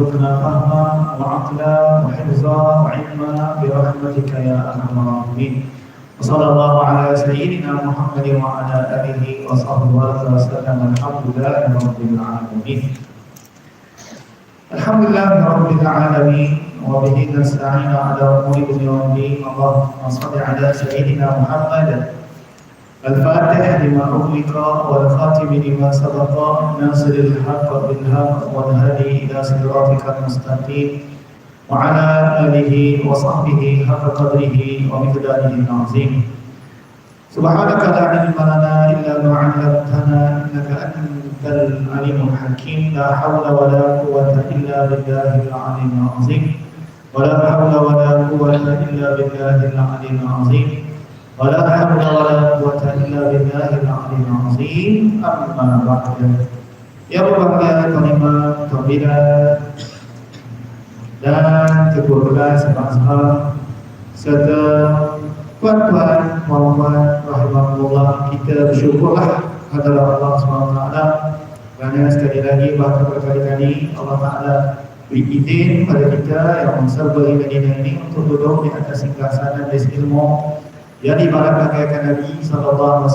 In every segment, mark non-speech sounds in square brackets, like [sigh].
وارزقنا فهما وعقلا وحفظا وعلما برحمتك يا أرحم الراحمين. وصلى الله على سيدنا محمد وعلى آله وصحبه وسلم. الحمد لله رب العالمين. الحمد لله رب العالمين. وبه نستعين على أمور الدنيا. والدين اللهم صل على سيدنا محمد. الفاتح لما أغلق والخاتم لما سبق ناصر الحق بالحق والهادي إلى صراطك المستقيم. وعلى آله وصحبه حق قدره ومقداره العظيم. سبحانك لا علم لنا إلا ما علمتنا إنك أنت العليم الحكيم. لا حول ولا قوة إلا بالله العلي العظيم. ولا حول ولا قوة إلا بالله العلي العظيم. ولا حول ولا قوة إلا بالله العلي العظيم أما بعد يا berbahagia kalimat tabilah dan keburukan sebab-sebab serta tuan-tuan Muhammad rahimahullah kita bersyukurlah kepada Allah SWT kerana sekali lagi bahkan berkali-kali Allah Ta'ala beri izin kepada kita yang menserba Madinah ini untuk duduk di atas singgasana di ilmu yang dibarat bagaikan Nabi SAW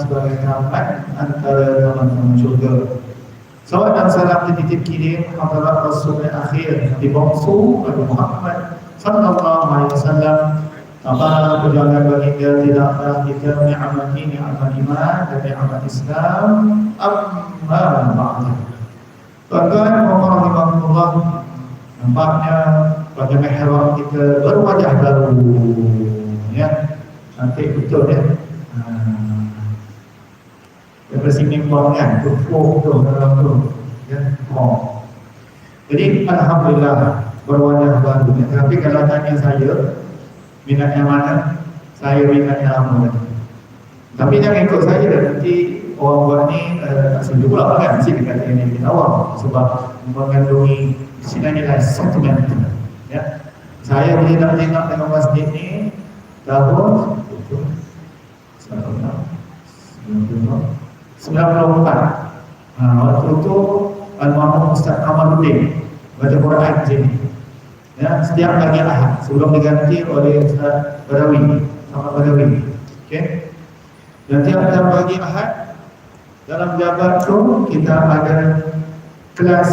sebagai rahmat antara teman-teman syurga. Salam dan salam dititip kirim kepada Rasul akhir di bangsu Nabi Muhammad sallallahu alaihi wasallam apa perjalanan baginda tidaklah kita ni'amati ni'amat iman dan ni'amat Islam amma ba'da. Tuan-tuan, Rahimahullah Nampaknya pada mihrab kita berwajah baru ya cantik betul ya daripada sini bawah kan kufur tu dalam tu ya oh. jadi Alhamdulillah berwajah baru tapi kalau tanya saya minat yang mana? Saya minat yang lama tapi jangan ikut saya nanti orang buat ni uh, sejuk pula kan? Mesti dia kata ini kita awal sebab mengandungi sini nilai sentimental ya. Saya boleh nak tengok dengan masjid ni tahun 94 ha, Waktu itu Al-Mahmud Ustaz Kamaluddin Baca Quran sini. Ya, Setiap pagi Ahad Sebelum diganti oleh Ustaz Badawi Sama Badawi. Okay. Dan tiap-tiap pagi Ahad Dalam jabat itu Kita ada Kelas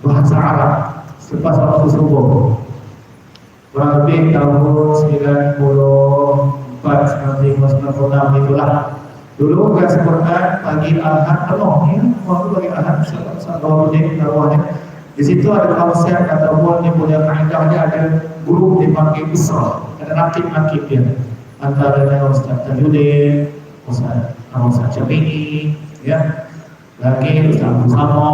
Bahasa Arab Selepas waktu subuh. Kurang lebih tahun 90 4, 95, 96 itulah. Dulu kelas Quran pagi Ahad penuh ya. Waktu pagi Ahad Sallallahu alaihi wasallam Di situ ada konsep ataupun dia punya kaedahnya ada guru dipanggil Isra. Ada nakib-nakib dia. Antara dengan Ustaz Tajudin Ustaz Ustaz Jamini ya. Lagi Ustaz Musama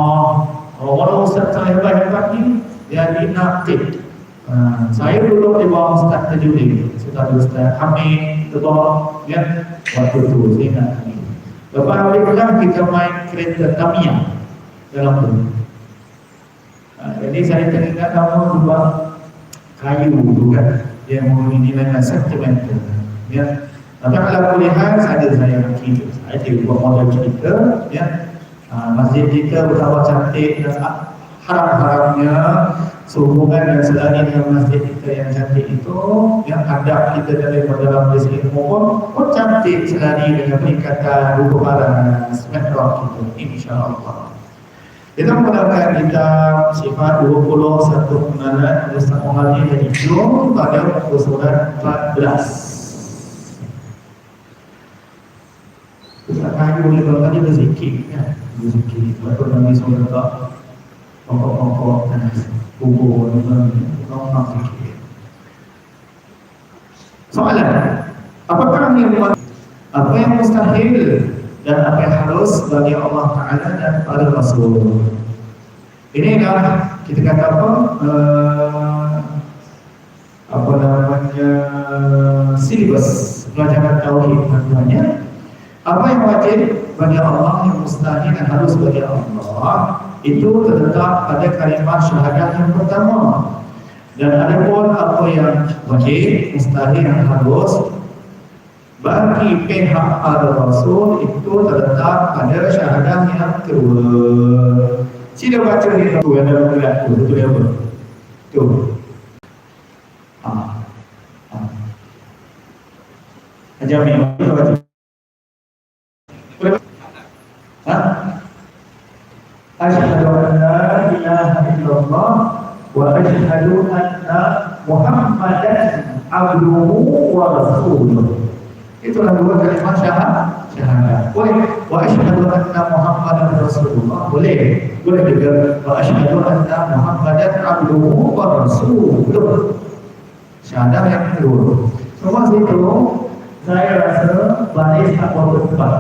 Orang-orang Ustaz yang hebat-hebat ni Dia dinakib Uh, saya dulu di bawah Ustaz Tajudin. Ustaz Ustaz Hamid Ketua ya, Waktu itu ingat lagi Lepas hari pulang kita main kereta Tamiya. Dalam tu. Uh, Jadi saya teringat nama dua Kayu kan Yang mempunyai nilai sentimental Ya. Tapi kalau kuliah saya saya kira saya tidak buat model cerita ya. Uh, masjid kita betapa cantik dan harap-harapnya sehubungan dan selari dengan masjid kita yang cantik itu yang ada kita dari dalam masjid ilmu pun pun cantik selari dengan peningkatan rupa barat metro kita insyaAllah. Kita menggunakan kita sifat 21 pengenalan Ustaz Muhammad yang hijau pada muka surat 14 Ustaz Kayu ni kalau tadi berzikir ya, berzikir Lepas Nabi SAW dan kubur fikir. Soalan, apakah yang apa yang mustahil dan apa yang harus bagi Allah Taala dan para Rasul? Ini adalah kita kata apa? Uh, apa namanya silibus pelajaran tauhid namanya. Apa yang wajib bagi Allah yang mustahil dan harus bagi Allah itu terletak pada kalimat syahadat yang pertama dan ada pun apa yang wajib, mustahil yang harus bagi pihak para rasul itu terletak pada syahadat yang kedua Sila baca ni tu yang dalam gerak tu. Betul apa? Tu. Baca. Boleh? Ha? An la ilaha illallah wa asyhadu anna Muhammadan abduhu wa rasuluh. Itulah dua kalimat syahadat. Syahadat. Boleh. Wa asyhadu anna Muhammadan rasulullah. Boleh. Boleh juga wa asyhadu anna Muhammadan abduhu wa rasuluh. Syahadat yang kedua. Semua situ saya rasa baris tak bertempat.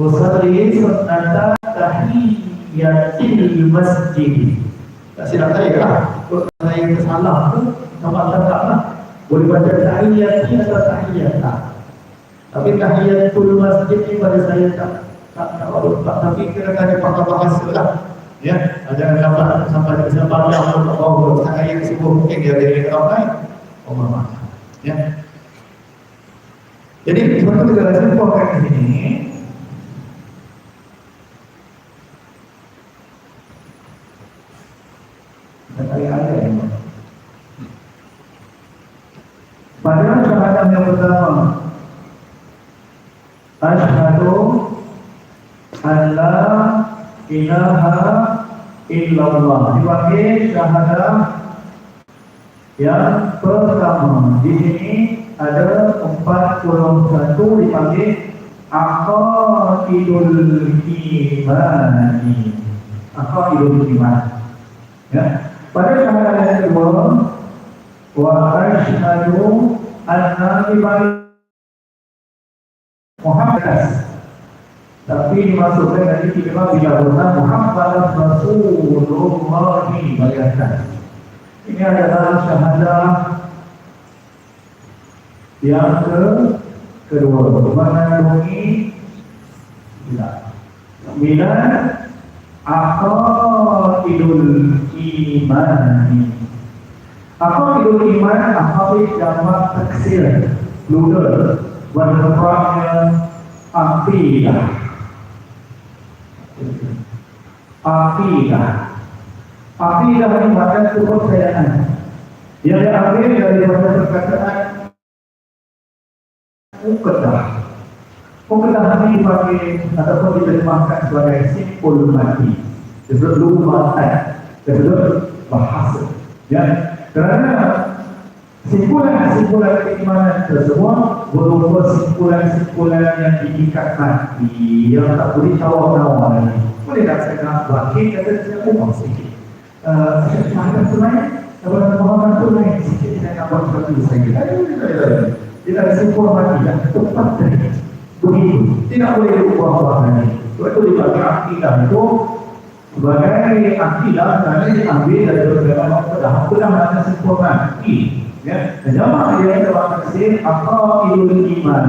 Musalli sunnata tahiyyatil masjid. Tak silap saya lah. Kalau saya kesalah tu, nampak tak lah. Boleh baca tahiyyatil atau tahiyyata. Tapi tahiyyatul masjid ni pada saya tak tak tak tak tapi kira ada pakar bahasa lah. Ya, ada dapat sampai bisa baca untuk bawa saya ke sebuah mungkin dia dari orang lain. Oh mama. Ya. Jadi sebab itu kita simpulkan di sini Pada syahadat yang pertama Ashadu an la ilaha illallah. Dipanggil syahadat yang pertama. Di sini ada 41 dipanggil Aqaidul imani. Aqaidul iman Ya, pada syahadat yang kedua wa asyhadu anna ibadu Muhammad tapi dimasukkan dari kalimat bila benar Muhammad Rasulullah bayangkan ini adalah syahadah yang ke kedua mengandungi bila bila aqaidul imani apa itu iman? Apa itu jamak taksir? Plural. Berdepannya akidah. Akidah. Akidah ini makna kepercayaan. Yang diambil dari perkataan Ukedah. Ukedah ini dipakai ataupun diterjemahkan sebagai simpul mati. Sebelum mati. Sebelum bahasa. Ya, kerana simpulan-simpulan keimanan tersebut berupa simpulan-simpulan yang diikat mati yang tak boleh tawar-tawar lagi. Boleh tak saya nak bangkit kata saya umar sikit. Uh, saya tak tunai, kalau Muhammad tunai sikit saya nak buat sesuatu saya. Tidak ada simpul mati yang tepat tadi. Begitu. Tidak boleh diubah-ubah lagi. Itu dibagi akidah itu sebagai akidah kerana diambil dari beberapa maksudnya akulah makna sempurna. I ya. Jamaah dia dalam tafsir aqaidul iman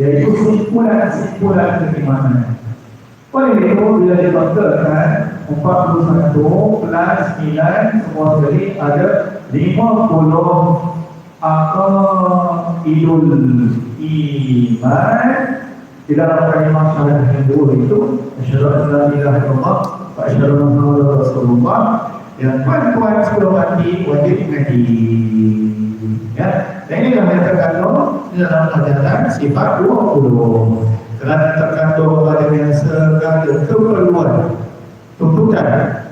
yaitu simpulan-simpulan keimanan? Oleh itu bila dibanggakan 41 plus 9 semua jadi ada 50 aqaidul iman di dalam kalimat syahadat yang dua itu asyhadu an la ilaha illallah wa asyhadu anna muhammadar rasulullah yang tuan-tuan sebelum mati wajib mengaji ya dan ini yang terkandung di dalam ajaran sifat 20 kerana terkandung pada yang segala keperluan tuntutan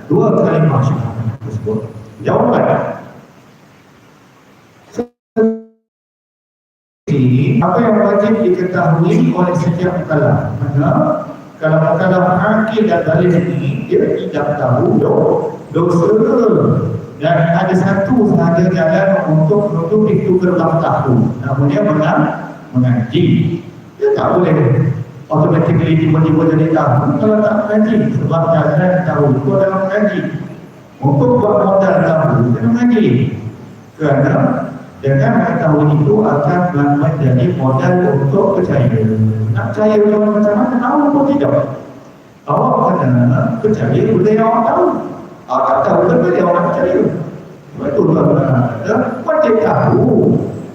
dua kalimah syahadat tersebut. Jawapan apa yang wajib diketahui oleh setiap kalam mana? Kalau kalam akil dan dalil ini dia tidak tahu dosa. Dan ada satu sahaja jalan untuk menutup itu gerbang tahu namanya menang mengaji. Dia tak boleh automatically tiba-tiba jadi tahu. Kalau tak mengaji sebab jalan tahu itu adalah mengaji. Untuk buat modal tahu dia mengaji. Kerana dengan mengetahui itu akan menjadi modal untuk percaya. Nak percaya macam mana? Tahu pun tidak. Awak kena percaya benda yang awak tahu. Awak tak tahu benda yang awak percaya. Itu lah benar. Wajib tahu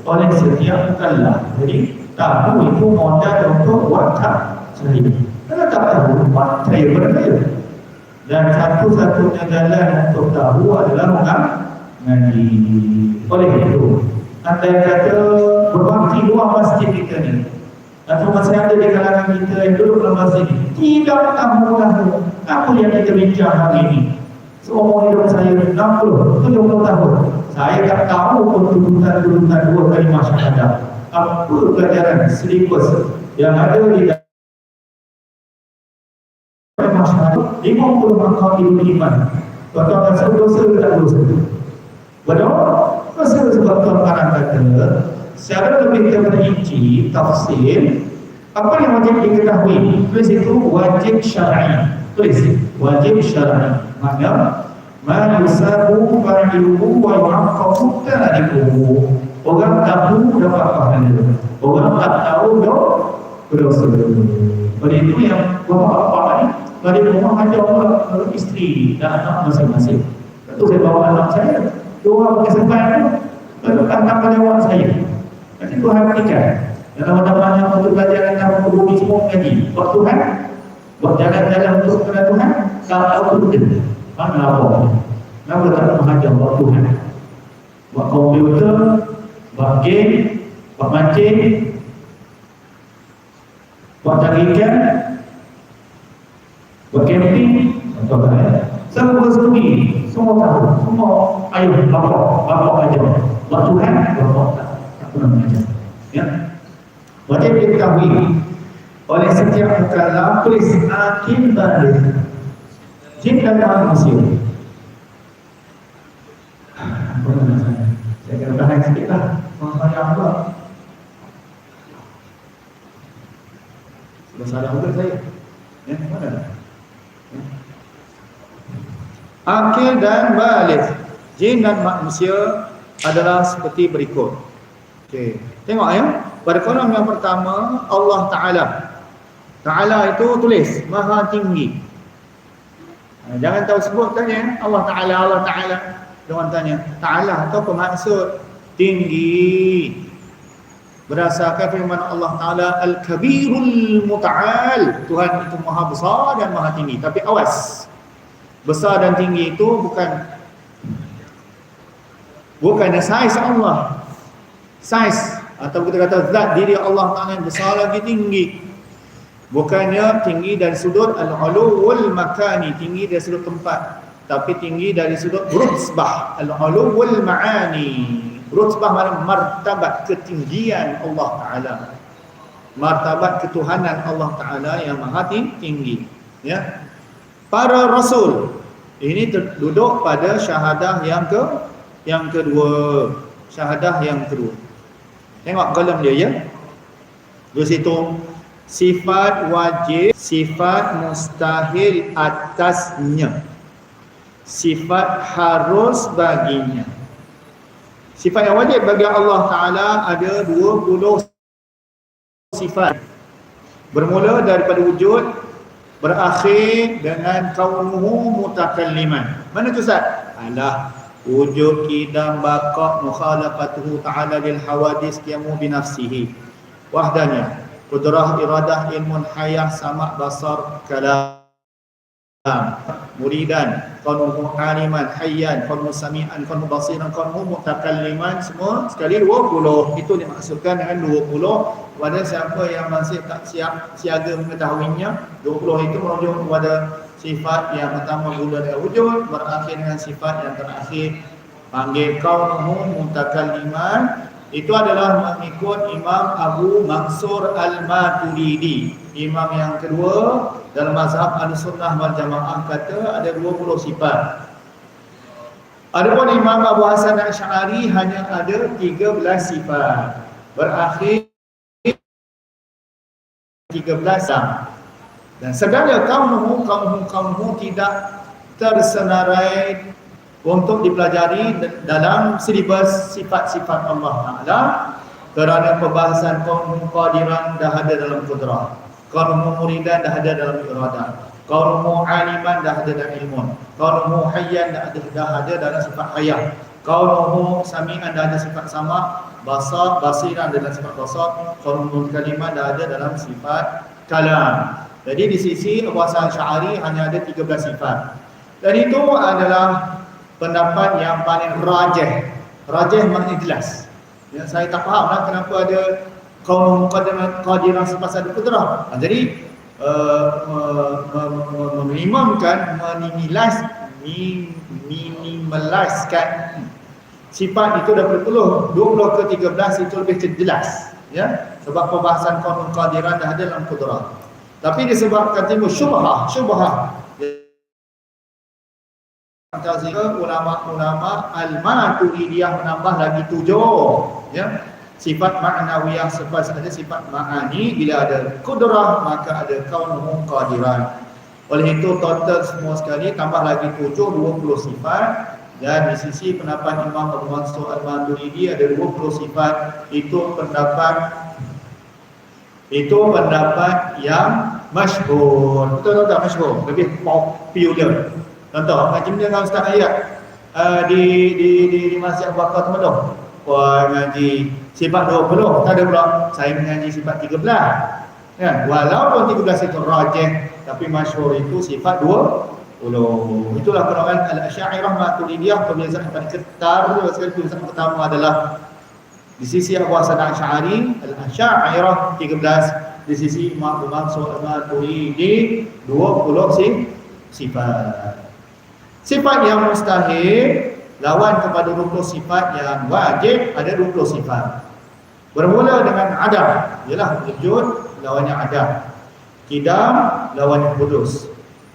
oleh setiap kalah. Jadi tahu itu modal untuk buat tak percaya. Kalau tak tahu, percaya benda dia. dan satu-satunya jalan untuk tahu adalah mengaji. Oleh itu, anda kata berbakti luar masjid kita ni. Atau masih ada di kalangan kita yang duduk dalam masjid ini tidak tahu apa yang kita bincang hari ini seumur hidup saya 60, 70 tahun. Saya tak tahu pun tuntutan-tuntutan dua kali masyarakat apa pelajaran silibus yang ada di dalam masyarakat 50 makam ibu iman Tuan-tuan dan dosa tak dosa? Betul? Masa sebab tuan-tuan kata secara lebih terperinci tafsir apa yang wajib diketahui? Tulis itu wajib syar'i. Tulis wajib syar'i. Maknanya ma yusabu fa'iluhu wa yu'aqqabu tarikuhu orang tahu dapat pahala. Orang tak tahu dah berdosa oleh itu yang bapak-bapak ni dari rumah ada orang isteri dan anak masing-masing. Itu saya bawa anak saya orang kesempatan lalu anak pada orang saya. Nanti Tuhan berikan. Dalam mana untuk belajar tentang bumi semua mengaji Buat Tuhan Buat jalan-jalan untuk kepada Tuhan Kalau tahu itu betul. Mana apa Kenapa tak mengajar buat Tuhan? Buat komputer Buat game Buat mancing Buat tarikan Buat camping kan ya semua studi, semua tahu, semua ayuh, bapak, bapak aja. Buat Tuhan, bapak tak pernah mengajar. Ya. Wajib diketahui oleh setiap mukallaf tulis akin balik. Jin dan manusia. Saya kena tahan sikit lah. Mengenai apa? Sudah salah juga saya. Ya, mana? Akil dan balik. Jin dan manusia adalah seperti berikut. Okey. Tengok ya. Pada kolom yang pertama Allah Taala. Taala itu tulis Maha tinggi. Ha, jangan tahu sebut tanya Allah Taala Allah Taala. Jangan tanya Taala atau apa maksud tinggi. Berdasarkan firman Allah Taala Al-Kabirul Muta'al. Tuhan itu Maha besar dan Maha tinggi. Tapi awas. Besar dan tinggi itu bukan bukan saiz Allah. Saiz atau kita kata zat diri Allah Taala yang besar lagi tinggi. Bukannya tinggi dari sudut al-uluwul makani tinggi dari sudut tempat tapi tinggi dari sudut rutbah al-uluwul ma'ani. Rutbah mana? Martabat ketinggian Allah Taala. Martabat ketuhanan Allah Taala yang maha tinggi ya para rasul ini duduk pada syahadah yang ke yang kedua syahadah yang kedua Tengok kolom dia ya. Di situ sifat wajib, sifat mustahil atasnya. Sifat harus baginya. Sifat yang wajib bagi Allah Taala ada 20 sifat. Bermula daripada wujud berakhir dengan kaunuhu mutakalliman. Mana tu Ustaz? Alah wujud kidam baqa mukhalafatuhu ta'ala lil hawadis qiyamu bi nafsihi wahdanya qudrah iradah ilmun hayah sama basar kalam muridan qanuhu aliman hayyan qanuhu sami'an qanuhu basiran qanuhu mutakalliman semua sekali 20 itu dimaksudkan dengan 20 pada siapa yang masih tak siap siaga mengetahuinya 20 itu merujuk kepada sifat yang pertama mula dengan wujud berakhir dengan sifat yang terakhir. Panggil kaunuhu mutakalliman. Itu adalah mengikut Imam Abu Mansur Al-Maturidi imam yang kedua dalam mazhab Al-Sunnah wal Jamaah kata ada 20 sifat. Adapun Imam Abu Hasan Al-Sy'ari hanya ada 13 sifat. Berakhir 13 sifat dan segala kaummu kaummu kaummu tidak tersenarai untuk dipelajari dalam silibus sifat-sifat Allah Taala kerana pembahasan kaum qadiran dah ada dalam kudrah kaum muridan dah ada dalam iradah kaum aliman dah ada dalam ilmu kaum hayyan dah ada dah ada dalam sifat hayah kaum sami'an dah ada sifat sama basar basiran dalam sifat basar kaum kalimat dah ada dalam sifat kalam Jadi di sisi Abu Hasan Syari hanya ada 13 sifat. Dan itu adalah pendapat yang paling rajih. Rajih maknanya jelas. Ya, saya tak faham lah kenapa ada kaum qadiran sepasal kudrah. Ha, jadi uh, meminimumkan, menimilas, minimaliskan sifat itu dah berpuluh. 20 ke 13 itu lebih jelas. Ya, sebab pembahasan kaum qadiran dah ada dalam kudrah. Tapi disebabkan timbul syubhah, syubhah Mu'tazila ulama-ulama al-Maturidiyah menambah lagi tujuh ya sifat ma'nawiyah sebab ada sifat ma'ani. Bila ada kudrah maka ada kaunuhu qadiran oleh itu total semua sekali tambah lagi tujuh dua puluh sifat. Dan di sisi pendapat Imam Abu Mansur Al-Maturidi ada dua puluh sifat. Itu pendapat itu pendapat yang masyhur. Betul tak masyhur. Lebih popular. Contoh, ngaji dengan Ustaz Ayat uh, di, di, di, di Masjid Bakar Temedoh. Wah, ngaji sifat 20, tak ada pula. Saya mengaji sifat 13. Ya, walaupun 13 itu rajih, tapi masyhur itu sifat 20. Itulah perangan Al-Asy'ariyah Maturidiyah perbezaan paling ketar sekali perbezaan pertama adalah di sisi Abu Hasan Asy'ari Al-Asy'ariyah 13 di sisi Imam Abu Mansur Al-Maturidi 20 sifat. Sifat yang mustahil lawan kepada 20 sifat yang wajib ada 20 sifat. Bermula dengan adam, ialah wujud lawannya adam. Kidam lawannya kudus.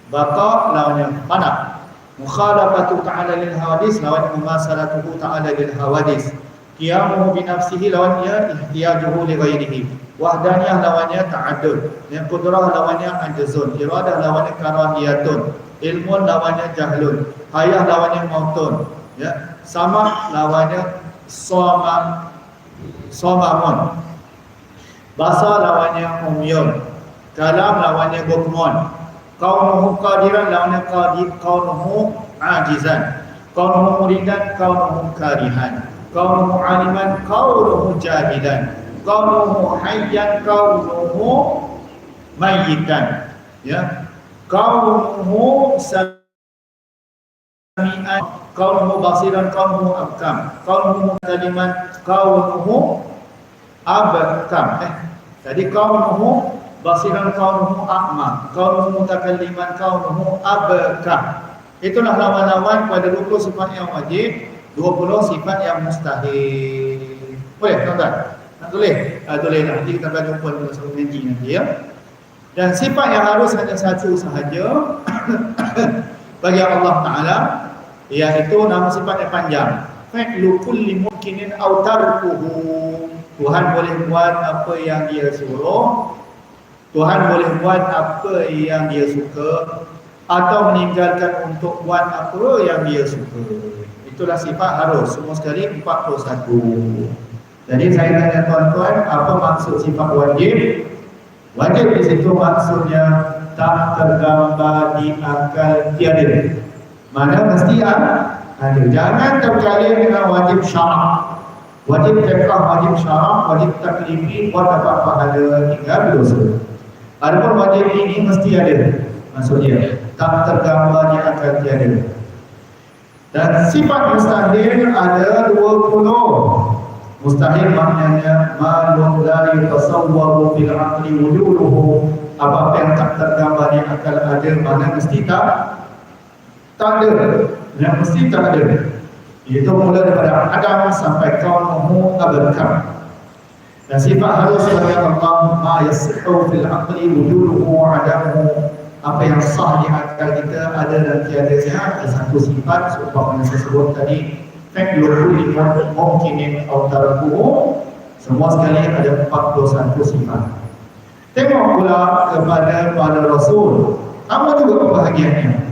Baqa lawannya fana. Mukhalafatu ta'ala lil hawadis lawannya mumasalatuhu ta'ala lil hawadis. Qiyamuhu bi nafsihi lawannya ihtiyajuhu li ghairihi. Wahdaniyah lawannya ta'addud. Yang kudrah lawannya ajzun. Iradah lawannya karahiyatun ilmu lawannya jahlun hayah lawannya mautun ya sama lawannya soma somamun. Basa lawannya umyun. Kalam lawannya gukmun kaunuhu qadiran lawannya qadir kaunuhu ajizan. Kaunuhu muridan kaunuhu karihan. Kaunuhu aliman kaunuhu jahilan kaunuhu hayyan kaunuhu mayyitan. Ya kaunuhu sami'an kaunuhu basiran kaunuhu abkam. Kaunuhu kaliman kaunuhu abkam. Eh jadi kaunuhu basiran kaunuhu a'ma kaunuhu mutakalliman kaunuhu abkam. Itulah lawan-lawan pada 20 sifat yang wajib 20 sifat yang mustahil. Boleh tuan-tuan? Nak tulis? Ah, tulis nanti kita akan jumpa dengan sama nanti ya. Dan sifat yang harus hanya satu sahaja [coughs] bagi Allah Ta'ala iaitu nama sifat yang panjang. Fa'lu kulli mungkinin aw tarkuhu. Tuhan boleh buat apa yang dia suruh. Tuhan boleh buat apa yang dia suka atau meninggalkan untuk buat apa yang dia suka. Itulah sifat harus semua sekali 41. Jadi saya tanya tuan-tuan apa maksud sifat wajib? Wajib di situ maksudnya tak tergambar di akal tiada. Mana mesti ada? Jangan terkali dengan wajib syarak. Wajib fiqah, wajib syarak, wajib taklifi, buat dapat pahala tinggal dosa. Adapun wajib ini mesti ada. Maksudnya tak tergambar di akal tiada. Dan sifat mustahil ada 20. Mustahil maknanya malun la yatasawwaru fil aqli wujuduhu apa yang tak tergambar di akal ada mana mesti tak tak ada. Yang mesti tak ada. Itu mula daripada Adam sampai kaunuhu abadkan dan sifat harus bagi Allah ma yasihu fil aqli wujuduhu adamu. Apa yang sah di akal kita ada dan tiada sehat satu sifat sebab yang saya sebut tadi Feklu liman mungkinin autarakuhu Semua sekali ada 41 sifat. Tengok pula kepada para Rasul Apa juga kebahagiaannya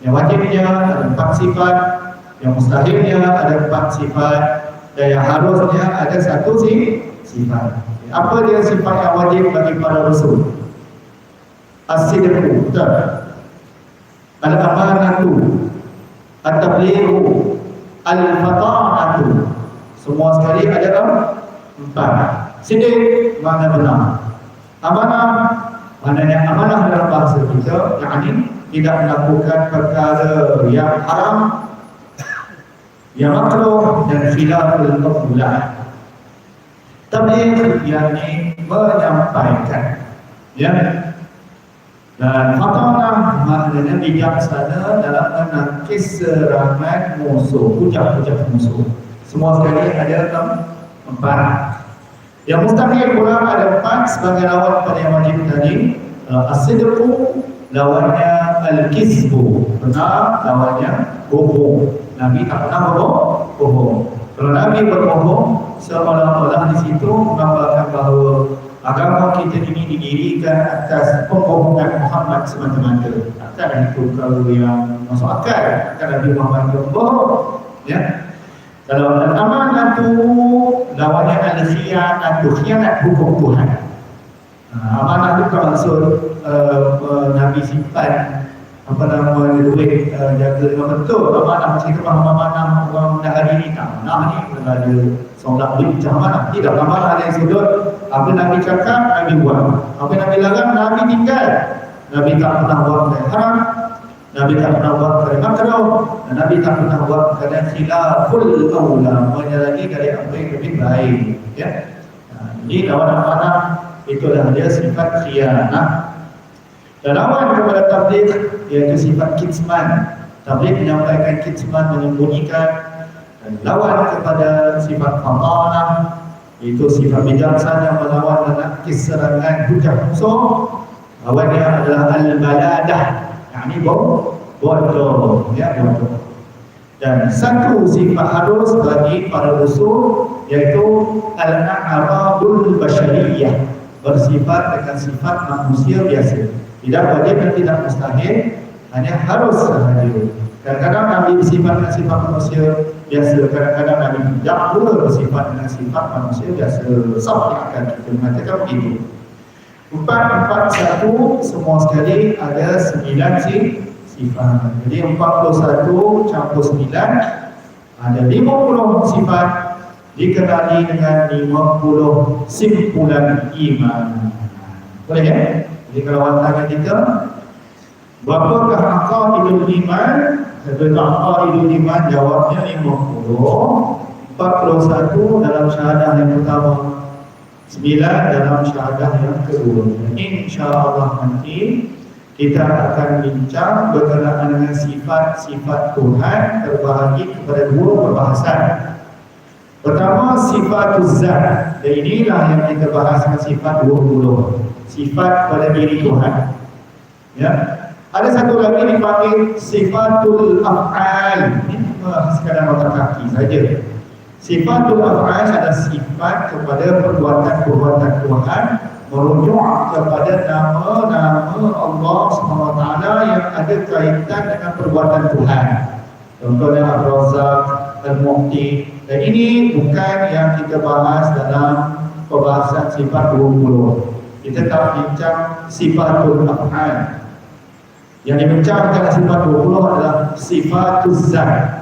Yang wajibnya ada empat sifat Yang mustahilnya ada empat sifat Dan yang harusnya ada satu sifat. Apa dia sifat yang wajib bagi para Rasul? As-sidku Al-amanatu At-tabliru Al-Fata'atu Semua sekali ada empat. Sidik mana benar? Amanah Maknanya amanah dalam bahasa kita yakni tidak melakukan perkara yang haram yang makruh dan khilaful maqbulah. Tabligh yakni menyampaikan ya dan fatanah maknanya bijaksana dalam menangkis serangan musuh, hujah-hujah musuh. Semua sekali ada enam empat yang mustahil pula ada empat sebagai lawan pada yang wajib tadi. Uh, lawannya al-kizbu. Benar lawannya bohong. Nabi tak pernah bohong. bohong. Kalau Nabi berbohong, seolah-olah di situ mengambarkan bahawa agama kita ini didirikan atas pembohongan Muhammad semata-mata. Takkan itu kalau yang masuk akal. Takkan Nabi Muhammad berbohong. Ya, kalau amanah itu lawannya al-khiyanat, khianat hukum Tuhan. Uh, amanah itu kalau maksud uh, Nabi simpan apa nama duit uh, jaga dengan betul amanah macam kita faham amanah orang menahari ini tak amanah ni kena ada solat duit macam amanah tidak amanah dari sudut apa Nabi cakap Nabi buat. Apa Nabi larang Nabi tinggal. Nabi tak pernah buat yang haram. Nabi tak pernah buat kerana makruh. Dan Nabi tak pernah buat kerana khilaful awla lagi dari apa yang lebih baik ya. Jadi lawan amanah itulah dia sifat khianah dan lawan kepada tabligh iaitu sifat kitman tabligh menyampaikan kitman menyembunyikan dan lawan kepada sifat fatanah itu sifat bijaksana melawan dan serangan hujah musuh lawannya adalah al-baladah. Ini bodoh, ya bodoh. Dan satu sifat harus bagi para usul yaitu al-a'rabul bashariyah. Bersifat dengan sifat manusia biasa. Tidak wajib dan tidak mustahil, hanya harus sahaja. Kadang-kadang Nabi bersifat dengan sifat manusia biasa, kadang-kadang Nabi tidak pula bersifat dengan sifat manusia biasa. Sama yang akan kita mengatakan begitu. Empat, empat, satu, semua sekali ada sembilan si, sifat. Jadi empat puluh satu campur sembilan, ada lima puluh sifat dikenali dengan lima puluh simpulan iman. Boleh ya? Jadi kalau awak tanya kita, berapakah angka hidup iman? Satu angka hidup iman jawabnya lima puluh. Empat puluh satu dalam syahadah yang pertama. Sembilan dalam syahadah yang kedua. InsyaAllah nanti Kita akan bincang berkenaan dengan sifat-sifat Tuhan Terbahagi kepada dua perbahasan. Pertama sifat Zat. Dan inilah yang kita bahas dengan sifat 20 Sifat pada diri Tuhan Ya ada satu lagi dipanggil sifatul af'al. Cuma sekadar otak kaki saja. Sifatul af'al adalah sifat kepada perbuatan-perbuatan Tuhan merujuk kepada nama-nama Allah SWT yang ada kaitan dengan perbuatan Tuhan. Contohnya Al-Razak, Al-Muqti. Dan ini bukan yang kita bahas dalam pembahasan sifat 20. Kita tak bincang sifatul af'al. Yang dibincangkan sifat 20 adalah sifatul zat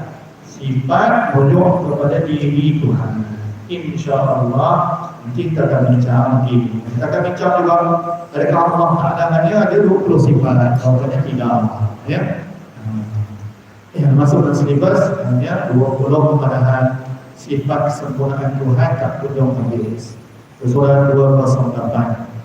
sifat merujuk kepada diri Tuhan. InsyaAllah nanti kita akan bincang ini. Kita akan bincang juga adakah Allah Taala ada 20 sifat atau tidak. Ya. Yang masuk dalam silibus hanya 20 pemadahan sifat kesempurnaan Tuhan tak kunjung habis. Surah 208.